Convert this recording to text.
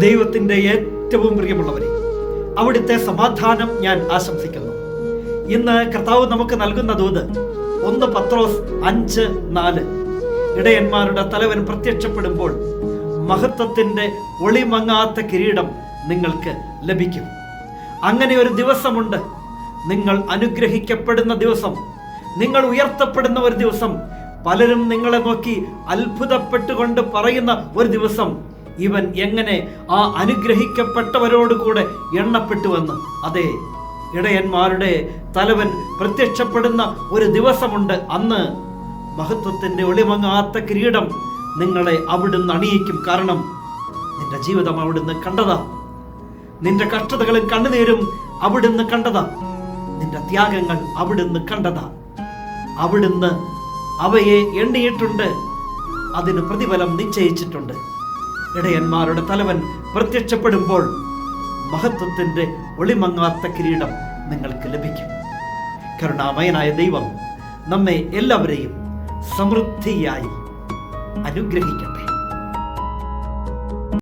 ദൈവത്തിന്റെ ഏറ്റവും പ്രിയമുള്ളവരെ അവിടുത്തെ സമാധാനം ഞാൻ ആശംസിക്കുന്നു. ഇന്ന് കർത്താവ് നമുക്ക് നൽകുന്ന ദൂത് ഒന്ന് പത്രോസ് അഞ്ച് നാല്. ഇടയന്മാരുടെ തലവൻ പ്രത്യക്ഷപ്പെടുമ്പോൾ മഹത്വത്തിന്റെ ഒളിമങ്ങാത്ത കിരീടം നിങ്ങൾക്ക് ലഭിക്കും. അങ്ങനെ ഒരു ദിവസമുണ്ട്. നിങ്ങൾ അനുഗ്രഹിക്കപ്പെടുന്ന ദിവസം നിങ്ങൾ ഉയർത്തപ്പെടുന്ന ഒരു ദിവസം പലരും നിങ്ങളെ നോക്കി അത്ഭുതപ്പെട്ടുകൊണ്ട് പറയുന്ന ഒരു ദിവസം ഇവൻ എങ്ങനെ ആ അനുഗ്രഹിക്കപ്പെട്ടവരോട് കൂടെ എണ്ണപ്പെട്ടുവെന്ന് അതെ ഇടയന്മാരുടെ തലവൻ പ്രത്യക്ഷപ്പെടുന്ന ഒരു ദിവസമുണ്ട്. അന്ന് മഹത്വത്തിന്റെ ഒളിമങ്ങാത്ത കിരീടം നിങ്ങളെ അവിടുന്ന് അണിയിക്കും. കാരണം നിന്റെ ജീവിതം അവിടുന്ന് കണ്ടതാ. നിന്റെ കഷ്ടതകളും കണ്ണുനീരും അവിടുന്ന് കണ്ടതാ. നിന്റെ ത്യാഗങ്ങൾ അവിടുന്ന് കണ്ടതാ. അവിടുന്ന് അവയെ എണ്ണിയിട്ടുണ്ട്. അതിന് പ്രതിഫലം നിശ്ചയിച്ചിട്ടുണ്ട്. ഇടയന്മാരുടെ തലവൻ പ്രത്യക്ഷപ്പെടുമ്പോൾ മഹത്വത്തിന്റെ ഒളിമങ്ങാത്ത കിരീടം നിങ്ങൾക്ക് ലഭിക്കും. കരുണാമയനായ ദൈവം നമ്മെ എല്ലാവരെയും സമൃദ്ധിയായി അനുഗ്രഹിക്കണം